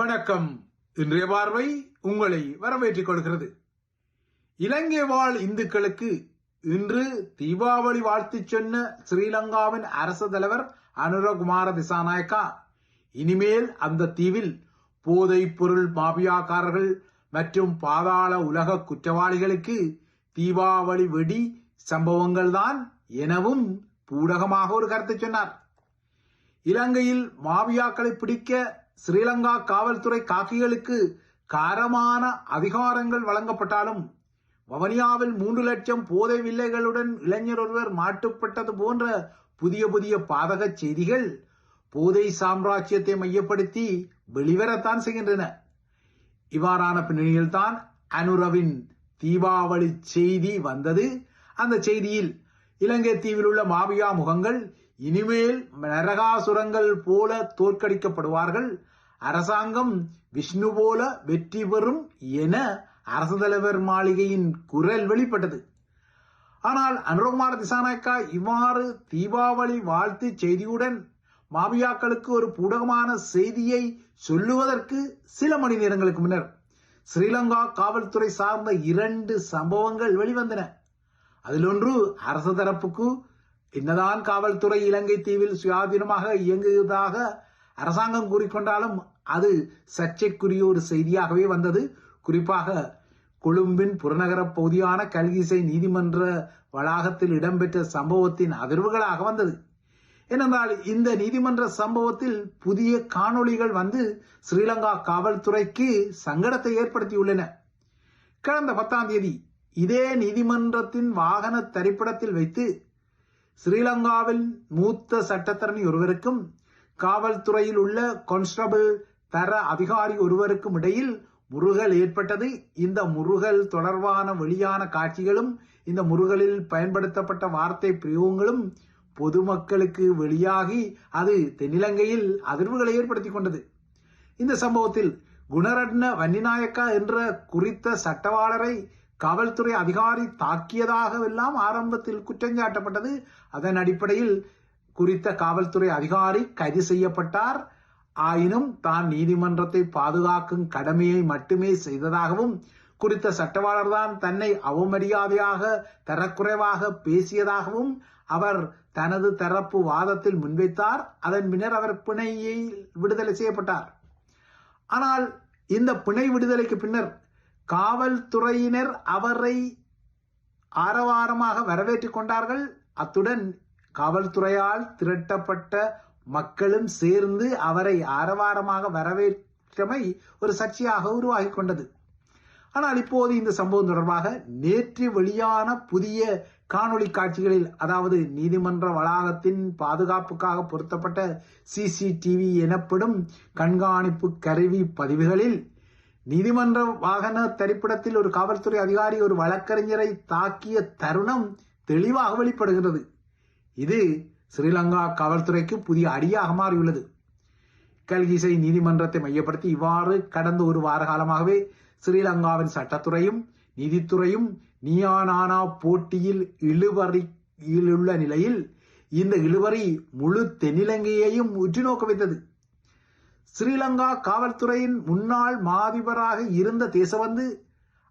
வணக்கம். இன்றைய பார்வை உங்களை வரவேற்றுக் கொள்கிறது. இலங்கை வாழ் இந்துக்களுக்கு இன்று தீபாவளி வாழ்த்துச் சொன்ன ஸ்ரீலங்காவின் அரசு தலைவர் அனுரகுமார திசாநாயக்கா இனிமேல் அந்த தீவில் போதைப் பொருள் மாபியாக்காரர்கள் மற்றும் பாதாள உலக குற்றவாளிகளுக்கு தீபாவளி வெடி சம்பவங்கள்தான் எனவும் பூடகமாக ஒரு கருத்தை சொன்னார். இலங்கையில் மாவியாக்களை பிடிக்க ஸ்ரீலங்கா காவல்துறை காக்கிகளுக்கு காரமான அதிகாரங்கள் வழங்கப்பட்டாலும் வவனியாவில் மூன்று லட்சம் போதை வில்லைகளுடன் இளைஞர் ஒருவர் மாட்டுப்பட்டது போன்ற புதிய புதிய பாதக செய்திகள் போதை சாம்ராஜ்யத்தை மையப்படுத்தி வெளிவரத்தான் செய்கின்றன. இவ்வாறான பின்னணியில்தான் அனுரவின் தீபாவளி செய்தி வந்தது. அந்த செய்தியில் இலங்கை தீவில் உள்ள மாபியா முகங்கள் இனிமேல் நரகாசுரங்கள் போல தோற்கடிக்கப்படுவார்கள். அரசாங்கம் விஷ்ணு போல வெற்றி பெறும் என அரசு தலைவர் மாளிகையின் குரல் வெளிப்பட்டது. ஆனால் அனுரகுமார திசாநாயக்கா இவ்வாறு தீபாவளி வாழ்த்து செய்தியுடன் மாபியாக்களுக்கு ஒரு பூடகமான செய்தியை சொல்லுவதற்கு சில மணி நேரங்களுக்கு முன்னர் ஸ்ரீலங்கா காவல்துறை சார்ந்த இரண்டு சம்பவங்கள் வெளிவந்தன. அதில் ஒன்று அரசு தரப்புக்கு என்னதான் காவல்துறை இலங்கை தீவில் சுயாதீனமாக இயங்குவதாக அரசாங்கம் கூறிக்கொண்டாலும் அது சர்ச்சைக்குரிய ஒரு செய்தியாகவே வந்தது. குறிப்பாக கொழும்பின் புறநகர பகுதியான கல்கிசை நீதிமன்ற வளாகத்தில் இடம்பெற்ற சம்பவத்தின் அதிர்வுகளாக வந்தது. ஏனென்றால் இந்த நீதிமன்ற சம்பவத்தில் புதிய காணொளிகள் வந்து ஸ்ரீலங்கா காவல்துறைக்கு சங்கடத்தை ஏற்படுத்தியுள்ளன. கடந்த பத்தாம் தேதி இதே நீதிமன்றத்தின் வாகன திரைப்படத்தில் வைத்து ஸ்ரீலங்காவில் மூத்த சட்டத்தரணி ஒருவருக்கும் காவல்துறையில் உள்ள கான்ஸ்டபிள் தர அதிகாரி ஒருவருக்கும் இடையில் முருகல் ஏற்பட்டது. இந்த முருகல் தொடர்பான வெளியான காட்சிகளும் இந்த முருகலில் பயன்படுத்தப்பட்ட வார்த்தை பிரயோகங்களும் பொதுமக்களுக்கு வெளியாகி அது தென்னிலங்கையில் அதிர்வுகளை ஏற்படுத்திக் கொண்டது. இந்த சம்பவத்தில் குணரட்ன வன்னிநாயக்கா என்ற குறித்த சட்டவாளரை காவல்துறை அதிகாரி தாக்கியதாகவெல்லாம் ஆரம்பத்தில் குற்றஞ்சாட்டப்பட்டது. அதன் அடிப்படையில் குறித்த காவல்துறை அதிகாரி கைது செய்யப்பட்டார். ஆயினும் தான் நீதிமன்றத்தை பாதுகாக்கும் கடமையை மட்டுமே செய்ததாகவும் குறித்த சட்டவாளர் தான் தன்னை அவமரியாதையாக தரக்குறைவாக பேசியதாகவும் அவர் தனது தரப்பு வாதத்தில் முன்வைத்தார். அதன் பின்னர் அவர் பிணையை விடுதலை செய்யப்பட்டார். ஆனால் இந்த பிணை விடுதலைக்கு பின்னர் காவல்துறையினர் அவரை ஆரவாரமாக வரவேற்றுக் கொண்டார்கள். அத்துடன் காவல்துறையால் திரட்டப்பட்ட மக்களும் சேர்ந்து அவரை ஆரவாரமாக வரவேற்றமை ஒரு சர்ச்சையாக உருவாகி கொண்டது. ஆனால் இப்போது இந்த சம்பவம் தொடர்பாக நேற்று வெளியான புதிய காணொளி காட்சிகளில் அதாவது நீதிமன்ற வளாகத்தின் பாதுகாப்புக்காக பொருத்தப்பட்ட சிசிடிவி எனப்படும் கண்காணிப்பு கருவி பதிவுகளில் நீதிமன்ற வாகன திரைப்படத்தில் ஒரு காவல்துறை அதிகாரி ஒரு வழக்கறிஞரை தாக்கிய தருணம் தெளிவாக வெளிப்படுகிறது இது ஸ்ரீலங்கா காவல்துறைக்கு புதிய அடியாக மாறியுள்ளது. கல்கிசை நீதிமன்றத்தை மையப்படுத்தி இவ்வாறு கடந்த ஒரு வார காலமாகவே ஸ்ரீலங்காவின் சட்டத்துறையும் நீதித்துறையும் நீயானானா போட்டியில் இழுவறியில் உள்ள நிலையில் இந்த இழுவறி முழு தென்னிலங்கையையும் உற்று நோக்க வைத்தது. ஸ்ரீலங்கா காவல்துறையின் முன்னாள் மாதிபராக இருந்த தேசவந்து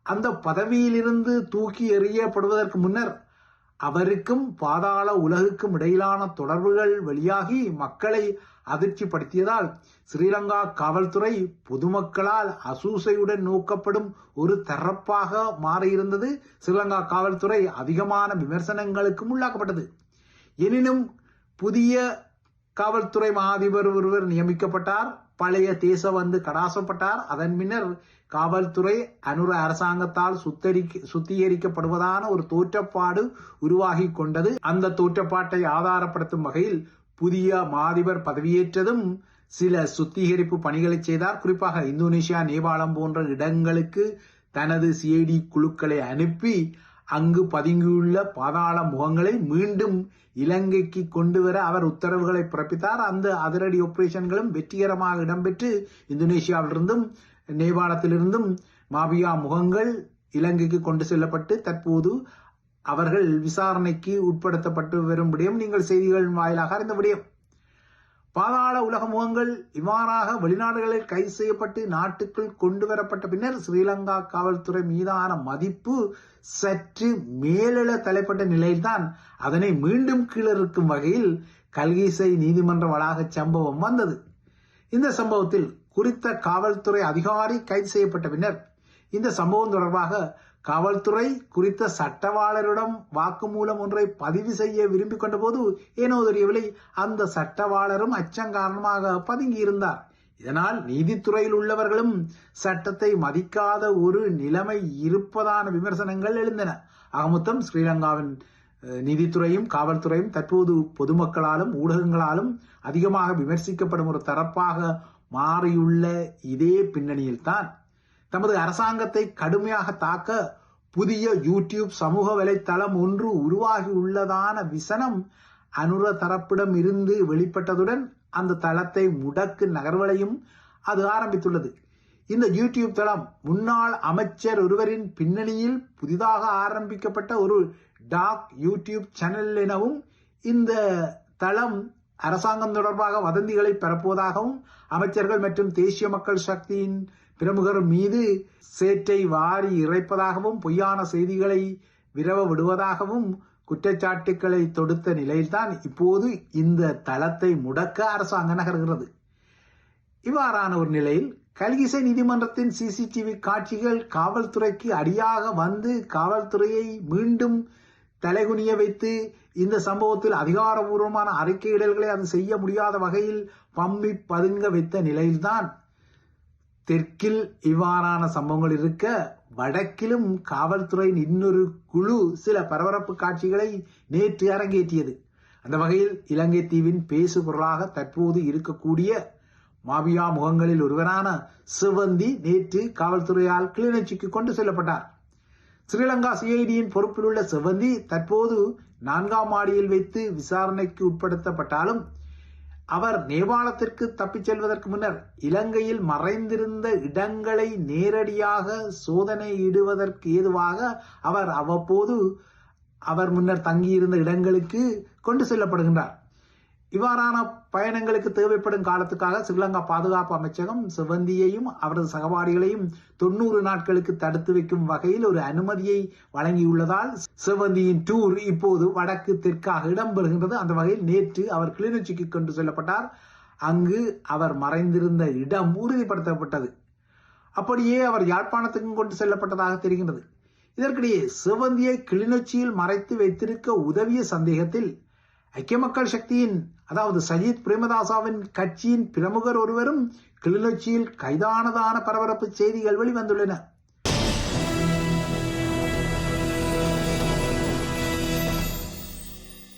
அந்த பதவியிலிருந்து தூக்கி எறியப்படுவதற்கு முன்னர் அவருக்கும் பாதாள உலகுக்கும் இடையிலான தொடர்புகள் வெளியாகி மக்களை அதிர்ச்சிப்படுத்தியதால் ஸ்ரீலங்கா காவல்துறை பொதுமக்களால் அசூசையுடன் நோக்கப்படும் ஒரு தரப்பாக மாறியிருந்தது. ஸ்ரீலங்கா காவல்துறை அதிகமான விமர்சனங்களுக்கும் உள்ளாக்கப்பட்டது. எனினும் புதிய காவல்துறை மாதிபர் ஒருவர் நியமிக்கப்பட்டார். பழைய தேசவந்து கடாசப்பட்டார். அதன் பின்னர் காவல்துறை அனுர அரசாங்கத்தால் சுத்தரிக்க சுத்திகரிக்கப்படுவதான ஒரு தோற்றப்பாடு உருவாகி கொண்டது. அந்த தோற்றப்பாட்டை ஆதாரப்படுத்தும் வகையில் புதிய மாதிபர் பதவியேற்றதும் சில சுத்திகரிப்பு பணிகளை செய்தார். குறிப்பாக இந்தோனேஷியா நேபாளம் போன்ற இடங்களுக்கு தனது சிஐடி குழுக்களை அனுப்பி அங்கு பதுங்கியுள்ள பாதாள முகங்களை மீண்டும் இலங்கைக்கு கொண்டு வர அவர் உத்தரவுகளை பிறப்பித்தார். அந்த அதிரடி ஆபரேஷன்களும் வெற்றிகரமாக இடம்பெற்று இந்தோனேஷியாவிலிருந்தும் நேபாளத்திலிருந்தும் மாபியா முகங்கள் இலங்கைக்கு கொண்டு செல்லப்பட்டு தற்போது அவர்கள் விசாரணைக்கு உட்படுத்தப்பட்டு வரும்படியும் நீங்கள் செய்திகள் வாயிலாக அறிந்த முடியும் பாதாள உலக முகங்கள் இவ்வாறாக வெளிநாடுகளில் கைது செய்யப்பட்டு நாட்டுக்குள் கொண்டு வரப்பட்ட பின்னர் ஸ்ரீலங்கா காவல்துறை மீதான மதிப்பு சற்று மேலெழ தலைப்பட்ட நிலையில்தான் அதனை மீண்டும் கீழிருக்கும் வகையில் கல்கிசை நீதிமன்ற வளாக சம்பவம் வந்தது. இந்த சம்பவத்தில் குறித்த காவல்துறை அதிகாரி கைது செய்யப்பட்ட பின்னர் இந்த சம்பவம் தொடர்பாக காவல்துறை குறித்த சட்டவாளரிடம் வாக்குமூலம் ஒன்றை பதிவு செய்ய விரும்பிக் கொண்டபோது ஏனோ தெரியவில்லை அந்த சட்டவாளரும் அச்சம் காரணமாக பதுங்கியிருந்தார். இதனால் நீதித்துறையில் உள்ளவர்களும் சட்டத்தை மதிக்காத ஒரு நிலைமை இருப்பதான விமர்சனங்கள் எழுந்தன. ஆகமொத்தம் ஸ்ரீலங்காவின் நீதித்துறையும் காவல்துறையும் தற்போது பொதுமக்களாலும் ஊடகங்களாலும் அதிகமாக விமர்சிக்கப்படும் ஒரு தரப்பாக மாறியுள்ள இதே பின்னணியில்தான் தமது அரசாங்கத்தை கடுமையாக தாக்க புதிய யூடியூப் சமூக வலைத்தளம் ஒன்று உருவாகியுள்ளதான விசனம் அனுர தரப்பிடம் இருந்து வெளிப்பட்டதுடன் அந்த தளத்தை முடக்கு நகர்வலையும் அது ஆரம்பித்துள்ளது. இந்த யூடியூப் தளம் முன்னாள் அமைச்சர் ஒருவரின் பின்னணியில் புதிதாக ஆரம்பிக்கப்பட்ட ஒரு டாக் யூடியூப் சேனல் எனவும் இந்த தளம் அரசாங்கம் தொடர்பாக வதந்திகளை பரப்புவதாகவும் அமைச்சர்கள் மற்றும் தேசிய மக்கள் சக்தியின் பிரமுகர் மீது சேற்றை வாரி இறைப்பதாகவும் பொய்யான செய்திகளை விரவ விடுவதாகவும் குற்றச்சாட்டுக்களை தொடுத்த நிலையில்தான் இப்போது இந்த தளத்தை முடக்க அரசாங்கம் நகர்கிறது. இவ்வாறான ஒரு நிலையில் கல்கிசை நீதிமன்றத்தின் சிசிடிவி காட்சிகள் காவல்துறைக்கு அடியாக வந்து காவல்துறையை மீண்டும் தலைகுனிய வைத்து இந்த சம்பவத்தில் அதிகாரபூர்வமான அறிக்கையிடல்களை அது செய்ய முடியாத வகையில் பம்மி பதுங்க வைத்த நிலையில்தான் தெற்கில் இவ்வாறான சம்பவங்கள் இருக்க வடக்கிலும் காவல்துறையின் இன்னொரு குழு சில பரபரப்பு காட்சிகளை நேற்று அரங்கேற்றியது. அந்த வகையில் இலங்கை தீவின் பேசு பொருளாக தற்போது இருக்கக்கூடிய மாபியா முகங்களில் ஒருவரான சிவந்தி நேற்று காவல்துறையால் கிளிநொச்சிக்கு கொண்டு செல்லப்பட்டார். ஸ்ரீலங்கா சிஐடியின் பொறுப்பில் உள்ள சிவந்தி தற்போது நான்காம் மாடியில் வைத்து விசாரணைக்கு உட்படுத்தப்பட்டாலும் அவர் நேபாளத்திற்கு தப்பிச் செல்வதற்கு முன்னர் இலங்கையில் மறைந்திருந்த இடங்களை நேரடியாக சோதனையிடுவதற்கு ஏதுவாக அவர் அவ்வப்போது அவர் முன்னர் தங்கியிருந்த இடங்களுக்கு கொண்டு செல்லப்படுகின்றார். இவ்வாறான பயணங்களுக்கு தேவைப்படும் காலத்துக்காக ஸ்ரீலங்கா பாதுகாப்பு அமைச்சகம் சிவந்தியையும் அவரது சகபாடிகளையும் தொண்ணூறு நாட்களுக்கு தடுத்து வைக்கும் வகையில் ஒரு அனுமதியை வழங்கியுள்ளதால் சிவந்தியின் டூர் இப்போது வடக்கு தெற்காக இடம்பெறுகின்றது. அந்த வகையில் நேற்று அவர் கிளிநொச்சிக்கு கொண்டு செல்லப்பட்டார். அங்கு அவர் மறைந்திருந்த இடம் உறுதிப்படுத்தப்பட்டது. அப்படியே அவர் யாழ்ப்பாணத்துக்கும் கொண்டு செல்லப்பட்டதாக தெரிகின்றது. இதற்கிடையே சிவந்தியை கிளிநொச்சியில் மறைத்து வைத்திருக்க உதவிய சந்தேகத்தில் ஐக்கிய மக்கள் சக்தியின் அதாவது சஜித் பிரேமதாசாவின் கட்சியின் பிரமுகர் ஒருவரும் கிளிநொச்சியில் கைதானதான பரபரப்பு செய்திகள் வெளிவந்துள்ளன.